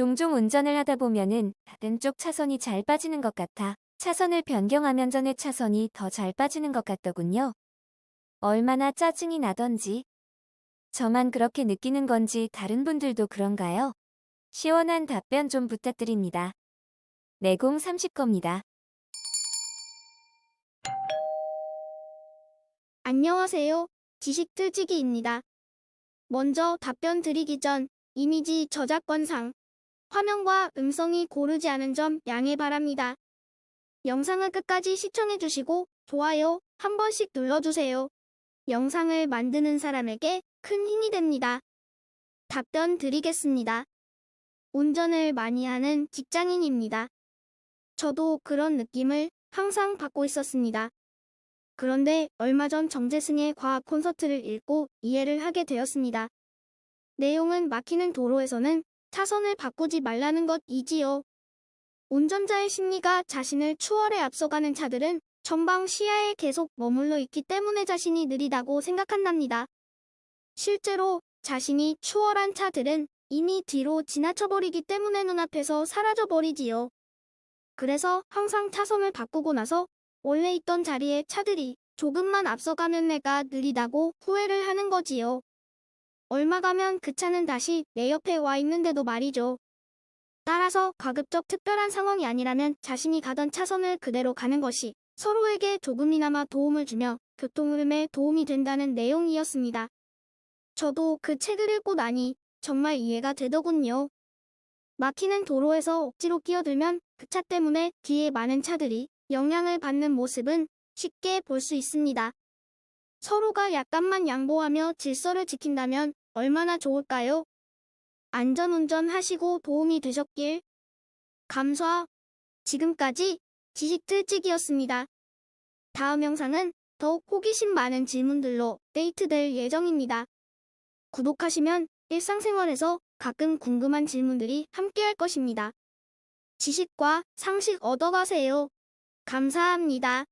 종종 운전을 하다 보면은 다른 쪽 차선이 잘 빠지는 것 같아 차선을 변경하면 전에 차선이 더 잘 빠지는 것 같더군요. 얼마나 짜증이 나던지. 저만 그렇게 느끼는 건지 다른 분들도 그런가요? 시원한 답변 좀 부탁드립니다. 내공 30 겁니다. 안녕하세요. 지식 틀지기입니다. 먼저 답변 드리기 전 이미지 저작권상 화면과 음성이 고르지 않은 점 양해 바랍니다. 영상을 끝까지 시청해주시고 좋아요 한 번씩 눌러주세요. 영상을 만드는 사람에게 큰 힘이 됩니다. 답변 드리겠습니다. 운전을 많이 하는 직장인입니다. 저도 그런 느낌을 항상 받고 있었습니다. 그런데 얼마 전 정재승의 과학 콘서트를 읽고 이해를 하게 되었습니다. 내용은 막히는 도로에서는 차선을 바꾸지 말라는 것이지요. 운전자의 심리가 자신을 추월해 앞서가는 차들은 전방 시야에 계속 머물러 있기 때문에 자신이 느리다고 생각한답니다. 실제로 자신이 추월한 차들은 이미 뒤로 지나쳐버리기 때문에 눈앞에서 사라져버리지요. 그래서 항상 차선을 바꾸고 나서 원래 있던 자리에 차들이 조금만 앞서가면 내가 느리다고 후회를 하는 거지요. 얼마 가면 그 차는 다시 내 옆에 와 있는데도 말이죠. 따라서 가급적 특별한 상황이 아니라면 자신이 가던 차선을 그대로 가는 것이 서로에게 조금이나마 도움을 주며 교통 흐름에 도움이 된다는 내용이었습니다. 저도 그 책을 읽고 나니 정말 이해가 되더군요. 막히는 도로에서 억지로 끼어들면 그 차 때문에 뒤에 많은 차들이 영향을 받는 모습은 쉽게 볼 수 있습니다. 서로가 약간만 양보하며 질서를 지킨다면 얼마나 좋을까요? 안전운전 하시고 도움이 되셨길. 감사. 지금까지 지식틀찍이었습니다. 다음 영상은 더욱 호기심 많은 질문들로 데이트될 예정입니다. 구독하시면 일상생활에서 가끔 궁금한 질문들이 함께할 것입니다. 지식과 상식 얻어가세요. 감사합니다.